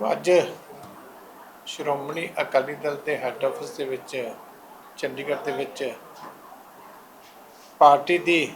ਅੱਜ ਸ਼੍ਰੋਮਣੀ ਅਕਾਲੀ ਦਲ ਦੇ head office ਦੇ ਵਿੱਚ, ਚੰਡੀਗੜ੍ਹ ਦੇ ਵਿੱਚ ਪਾਰਟੀ ਦੀ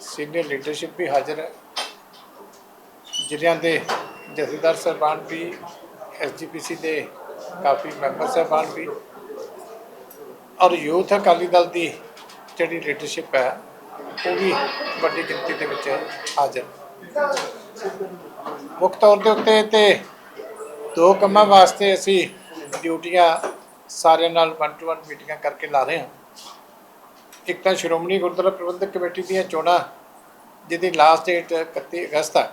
ਸੀਨੀਅਰ ਲੀਡਰਸ਼ਿਪ ਵੀ ਹਾਜ਼ਰ ਹੈ। ਜ਼ਿਲ੍ਹਿਆਂ ਦੇ ਜਥੇਦਾਰ ਸਾਹਿਬਾਨ ਵੀ ਐਸਜੀਪੀਸੀ ਦੇ ਕਾਫੀ ਮੈਂਬਰ ਸਾਹਿਬਾਨ ਵੀ ਔਰ ਯੂਥ ਅਕਾਲੀ ਦਲ ਦੀ ਜਿਹੜੀ ਲੀਡਰਸ਼ਿਪ ਹੈ, ਉਹ ਵੀ ਵੱਡੀ ਗਿਣਤੀ ਦੇ ਵਿੱਚ ਹਾਜ਼ਰ। ਮੁੱਖ ਤੌਰ ਦੇ ਉੱਤੇ ਤੇ ਦੋ ਕੰਮਾਂ ਵਾਸਤੇ ਅਸੀਂ ਡਿਊਟੀਆਂ ਸਾਰਿਆਂ ਨਾਲ ਵਨ ਟੂ ਵਨ ਮੀਟਿੰਗਾਂ ਕਰਕੇ ਲਾ ਰਹੇ ਹਾਂ। ਇੱਕ ਤਾਂ ਸ਼੍ਰੋਮਣੀ ਗੁਰਦੁਆਰਾ ਪ੍ਰਬੰਧਕ ਕਮੇਟੀ ਦੀਆਂ ਚੋਣਾਂ, ਜਿਹਦੀ ਲਾਸਟ ਡੇਟ 31 ਅਗਸਤ ਹੈ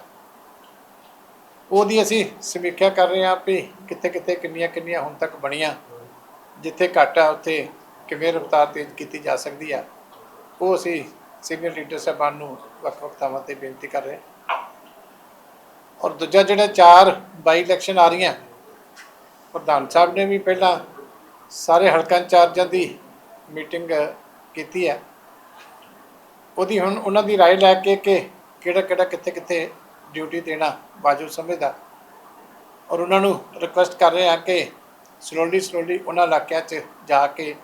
ਉਹਦੀ ਅਸੀਂ ਸਮੀਖਿਆ ਕਰ ਰਹੇ ਹਾਂ ਵੀ ਕਿੱਥੇ ਕਿੱਥੇ ਕਿੰਨੀਆਂ ਕਿੰਨੀਆਂ ਹੁਣ ਤੱਕ ਬਣੀਆਂ, ਜਿੱਥੇ ਘੱਟ ਆ, ਉੱਥੇ ਕਿਵੇਂ ਰਫਤਾਰ ਤੇਜ਼ ਕੀਤੀ ਜਾ ਸਕਦੀ ਆ। ਉਹ ਅਸੀਂ ਸੀਨੀਅਰ ਲੀਡਰ ਸਾਹਿਬਾਨ ਨੂੰ ਵੱਖ-ਵੱਖ ਥਾਵਾਂ ਤੇ ਬੇਨਤੀ ਕਰ ਰਹੇ ਹਾਂ। ਔਰ ਦੂਜਾ ਜਿਹੜਾ ਚਾਰ ਬਾਈ ਇਲੈਕਸ਼ਨ ਆ ਰਹੀਆਂ ਪ੍ਰਧਾਨ ਸਾਹਿਬ ਨੇ ਵੀ ਪਹਿਲਾਂ ਸਾਰੇ ਹਲਕਾ ਇੰਚਾਰਜਾਂ ਦੀ ਮੀਟਿੰਗ ਕੀਤੀ ਹੈ ਉਹਦੀ ਹੁਣ ਉਹਨਾਂ ਦੀ رائے ਲੈ ਕੇ ਕਿ ਕਿਹੜਾ ਕਿਹੜਾ ਕਿੱਥੇ ਕਿੱਥੇ ਡਿਊਟੀ ਦੇਣਾ ਬਾਜੂ ਸਮਝਦਾ ਔਰ ਉਹਨਾਂ ਨੂੰ ਰਿਕੁਐਸਟ ਕਰ ਰਹੇ ਹਾਂ ਕਿ ਸਲੋਲੀ ਸਲੋਲੀ ਉਹਨਾਂ ਇਲਾਕਿਆਂ 'ਚ ਜਾ ਕੇ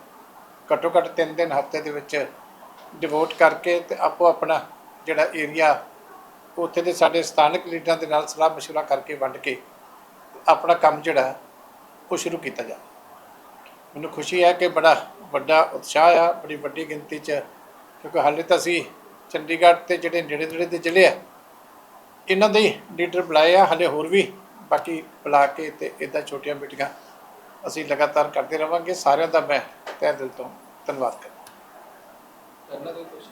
ਘੱਟੋ ਘੱਟ 3 ਦਿਨ ਹਫ਼ਤੇ ਦੇ ਵਿੱਚ ਡਿਵੋਟ ਕਰਕੇ ਤੇ ਆਪੋ ਆਪਣਾ ਜਿਹੜਾ ਏਰੀਆ ਉੱਥੇ ਦੇ ਸਾਡੇ ਸਥਾਨਕ ਲੀਡਰਾਂ ਦੇ ਨਾਲ ਸਲਾਹ ਮਸ਼ਵਰਾ ਕਰਕੇ ਵੰਡ ਕੇ ਆਪਣਾ ਕੰਮ ਜਿਹੜਾ ਉਹ ਸ਼ੁਰੂ ਕੀਤਾ ਜਾ ਮੈਨੂੰ ਖੁਸ਼ੀ ਹੈ ਕਿ ਬੜਾ ਵੱਡਾ ਉਤਸ਼ਾਹ ਆ, ਬੜੀ ਵੱਡੀ ਗਿਣਤੀ 'ਚ, ਕਿਉਂਕਿ ਹਾਲੇ ਤਾਂ ਅਸੀਂ ਚੰਡੀਗੜ੍ਹ ਤੇ ਜਿਹੜੇ ਨੇੜੇ ਨੇੜੇ ਦੇ ਜ਼ਿਲ੍ਹੇ ਆ, ਇਹਨਾਂ ਦੇ ਲੀਡਰ ਬੁਲਾਏ ਆ, ਹਾਲੇ ਹੋਰ ਵੀ ਬਾਕੀ ਬੁਲਾ ਕੇ ਤੇ ਇਦਾਂ ਛੋਟੀਆਂ ਮੀਟਿੰਗਾਂ ਅਸੀਂ ਲਗਾਤਾਰ ਕਰਦੇ ਰਵਾਂਗੇ। ਸਾਰਿਆਂ ਦਾ ਮੈਂ ਤਹਿ ਦਿਲ ਤੋਂ ਧੰਨਵਾਦ ਕਰਦਾ। ਕਰਨਾ ਕੋਈ ਕੁਛ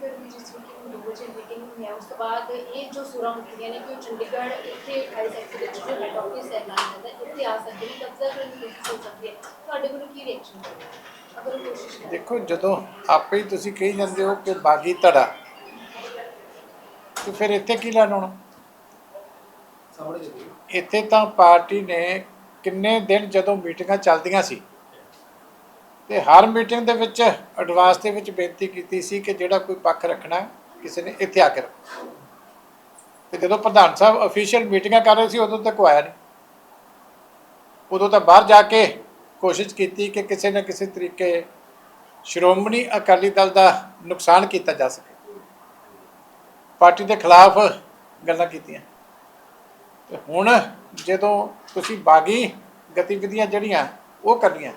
ਫਿਰ ਵੀ ਜਿਸ ਵਕਤ ਲੋਗੋ ਚ ਮੀਟਿੰਗ ਹੋਈ ਹੈ ਉਸ ਤੋਂ ਬਾਅਦ ਇਹ ਜੋ ਸੁਰਾਂ ਉੱਠੀਆਂ ਨੇ ਕਿ ਉਹ ਚੰਡੀਗੜ੍ਹ ਇੱਥੇ 28 ਸੈਕਟਰ ਵਿੱਚ ਜੋ ਹੈਡ ਆਫਿਸ ਹੈ ਲਾਇਆ ਹੈ ਇੱਥੇ ਆ ਸਕਦੇ ਨੇ ਕਬਜ਼ਾ ਕਰਨ ਦੀ ਕੋਸ਼ਿਸ਼ ਹੋ ਸਕਦੀ ਹੈ ਤੁਹਾਡੇ ਵੱਲੋਂ ਕੀ ਰਿਐਕਸ਼ਨ ਹੋਵੇਗਾ ਅਗਰ ਉਹ ਕੋਸ਼ਿਸ਼ ਕਰੇ ਦੇਖੋ ਜਦੋਂ ਆਪੇ ਹੀ ਤੁਸੀਂ ਕਹੀ ਜਾਂਦੇ ਹੋ ਕਿ ਬਾਗੀ ਧੜਾ ਤੇ ਫਿਰ ਇੱਥੇ ਕੀ ਲੈਣ ਆਉਣਾ ਇੱਥੇ ਤਾਂ ਪਾਰਟੀ ਨੇ ਕਿੰਨੇ ਦਿਨ ਜਦੋਂ ਮੀਟਿੰਗਾਂ ਚੱਲਦੀਆਂ ਸੀ ਤੇ ਹਰ ਮੀਟਿੰਗ ਦੇ ਵਿੱਚ ਐਡਵਾਂਸ ਦੇ ਵਿੱਚ ਬੇਨਤੀ ਕੀਤੀ ਸੀ ਕਿ ਜਿਹੜਾ ਕੋਈ ਪੱਖ ਰੱਖਣਾ ਕਿਸੇ ਨੇ ਇੱਥੇ ਆ ਕੇ ਰੱਖੋ। ਤੇ ਜਦੋਂ ਪ੍ਰਧਾਨ ਸਾਹਿਬ ਅਫੀਸ਼ੀਅਲ ਮੀਟਿੰਗਾਂ ਕਰ ਰਹੇ ਸੀ, ਉਦੋਂ ਤੱਕ ਆਇਆ ਨਹੀਂ। ਉਦੋਂ ਤਾਂ ਬਾਹਰ ਜਾ ਕੇ ਕੋਸ਼ਿਸ਼ ਕੀਤੀ ਕਿ ਕਿਸੇ ਨਾ ਕਿਸੇ ਤਰੀਕੇ ਸ਼੍ਰੋਮਣੀ ਅਕਾਲੀ ਦਲ ਦਾ ਨੁਕਸਾਨ ਕੀਤਾ ਜਾ ਸਕੇ। ਪਾਰਟੀ ਦੇ ਖਿਲਾਫ ਗੱਲਾਂ ਕੀਤੀਆਂ। ਤੇ ਹੁਣ ਜਦੋਂ ਤੁਸੀਂ ਬਾਗੀ ਗਤੀਵਿਧੀਆਂ ਜਿਹੜੀਆਂ ਉਹ ਕਰਨੀਆਂ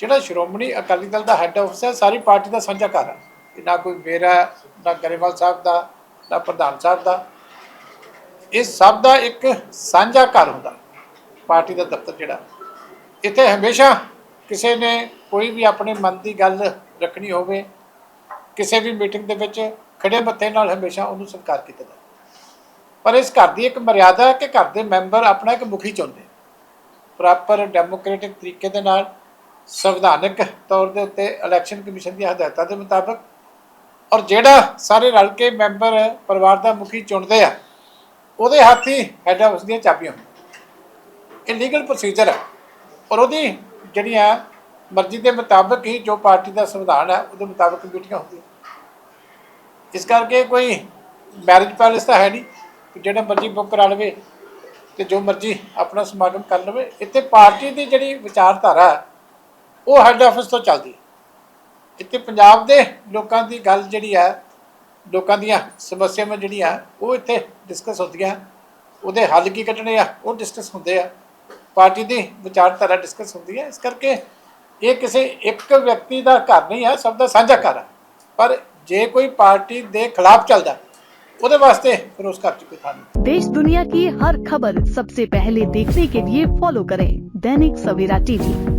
ਜਿਹੜਾ ਸ਼੍ਰੋਮਣੀ ਅਕਾਲੀ ਦਲ ਦਾ ਹੈੱਡ ਆਫਿਸ ਹੈ, ਸਾਰੀ ਪਾਰਟੀ ਦਾ ਸਾਂਝਾ ਘਰ ਹੈ। ਨਾ ਕੋਈ ਮੇਰਾ ਨਾ ਗਰੇਵਾਲ ਸਾਹਿਬ ਦਾ, ਨਾ ਪ੍ਰਧਾਨ ਸਾਹਿਬ ਦਾ। ਇਹ ਸਭ ਦਾ ਇੱਕ ਸਾਂਝਾ ਘਰ ਹੁੰਦਾ, ਪਾਰਟੀ ਦਾ ਦਫ਼ਤਰ ਜਿਹੜਾ। ਇੱਥੇ ਹਮੇਸ਼ਾ ਕਿਸੇ ਨੇ ਕੋਈ ਵੀ ਆਪਣੇ ਮਨ ਦੀ ਗੱਲ ਰੱਖਣੀ ਹੋਵੇ, ਕਿਸੇ ਵੀ ਮੀਟਿੰਗ ਦੇ ਵਿੱਚ ਖੜੇ ਮੱਥੇ ਨਾਲ ਹਮੇਸ਼ਾ ਉਹਨੂੰ ਸਤਿਕਾਰ ਕੀਤਾ ਜਾਂਦਾ। ਪਰ ਇਸ ਘਰ ਦੀ ਇੱਕ ਮਰਿਆਦਾ ਹੈ ਕਿ ਘਰ ਦੇ ਮੈਂਬਰ ਆਪਣਾ ਇੱਕ ਮੁਖੀ ਚੁਣਦੇ ਪ੍ਰੋਪਰ ਡੈਮੋਕ੍ਰੈਟਿਕ ਤਰੀਕੇ ਦੇ ਨਾਲ ਸੰਵਿਧਾਨਕ ਤੌਰ ਦੇ ਉੱਤੇ ਇਲੈਕਸ਼ਨ ਕਮਿਸ਼ਨ ਦੀਆਂ ਹਦਾਇਤਾਂ ਦੇ ਮੁਤਾਬਕ ਔਰ ਜਿਹੜਾ ਸਾਰੇ ਰਲ ਕੇ ਮੈਂਬਰ ਪਰਿਵਾਰ ਦਾ ਮੁਖੀ ਚੁਣਦੇ ਆ ਉਹਦੇ ਹੱਥ ਹੀ ਹੈੱਡ ਆਫਿਸ ਦੀਆਂ ਚਾਬੀਆਂ ਇਹ ਲੀਗਲ ਪ੍ਰੋਸੀਜਰ ਹੈ ਔਰ ਉਹਦੀ ਜਿਹੜੀਆਂ ਮਰਜ਼ੀ ਦੇ ਮੁਤਾਬਕ ਹੀ ਜੋ ਪਾਰਟੀ ਦਾ ਸੰਵਿਧਾਨ ਹੈ ਉਹਦੇ ਮੁਤਾਬਕ ਮੀਟਿੰਗਾਂ ਹੁੰਦੀਆਂ। ਇਸ ਕਰਕੇ ਕੋਈ ਮੈਰਿਜ ਪੈਲੇਸ ਤਾਂ ਹੈ ਨਹੀਂ ਕਿ ਜਿਹੜਾ ਮਰਜ਼ੀ ਬੁੱਕ ਕਰਾ ਲਵੇ ਤੇ ਜੋ ਮਰਜ਼ੀ ਆਪਣਾ ਸਮਾਗਮ ਕਰ ਲਵੇ। ਇੱਥੇ ਪਾਰਟੀ ਦੀ ਜਿਹੜੀ ਵਿਚਾਰਧਾਰਾ ਹੈ, ਉਹ ਹੈੱਡ ਆਫਿਸ ਤੋਂ ਚੱਲਦੀ ਹੈ ਇੱਥੇ ਪੰਜਾਬ ਦੇ ਲੋਕਾਂ ਦੀ ਗੱਲ ਜਿਹੜੀ ਹੈ ਲੋਕਾਂ ਦੀਆਂ ਸਮੱਸਿਆਵਾਂ ਜਿਹੜੀਆਂ ਉਹ ਇੱਥੇ ਡਿਸਕਸ ਹੁੰਦੀਆਂ ਉਹਦੇ ਹੱਲ ਕੀ ਕੱਢਣੇ ਆ ਉਹ ਡਿਸਕਸ ਹੁੰਦੇ ਆ ਪਾਰਟੀ ਦੀ ਵਿਚਾਰਧਾਰਾ ਡਿਸਕਸ ਹੁੰਦੀ ਹੈ ਇਸ ਕਰਕੇ ਇਹ ਕਿਸੇ ਇੱਕ ਵਿਅਕਤੀ ਦਾ ਘਰ ਨਹੀਂ ਹੈ ਸਭ ਦਾ ਸਾਂਝਾ ਘਰ ਹੈ ਪਰ ਜੇ ਕੋਈ ਪਾਰਟੀ ਦੇ ਖਿਲਾਫ ਚੱਲਦਾ ਉਹਦੇ ਵਾਸਤੇ ਫਿਰ ਉਸ ਘਰ 'ਚ ਕੋਈ ਥਾਂ ਨਹੀਂ देश दुनिया की हर खबर सबसे पहले देखने के लिए फॉलो करें दैनिक सवेरा टीवी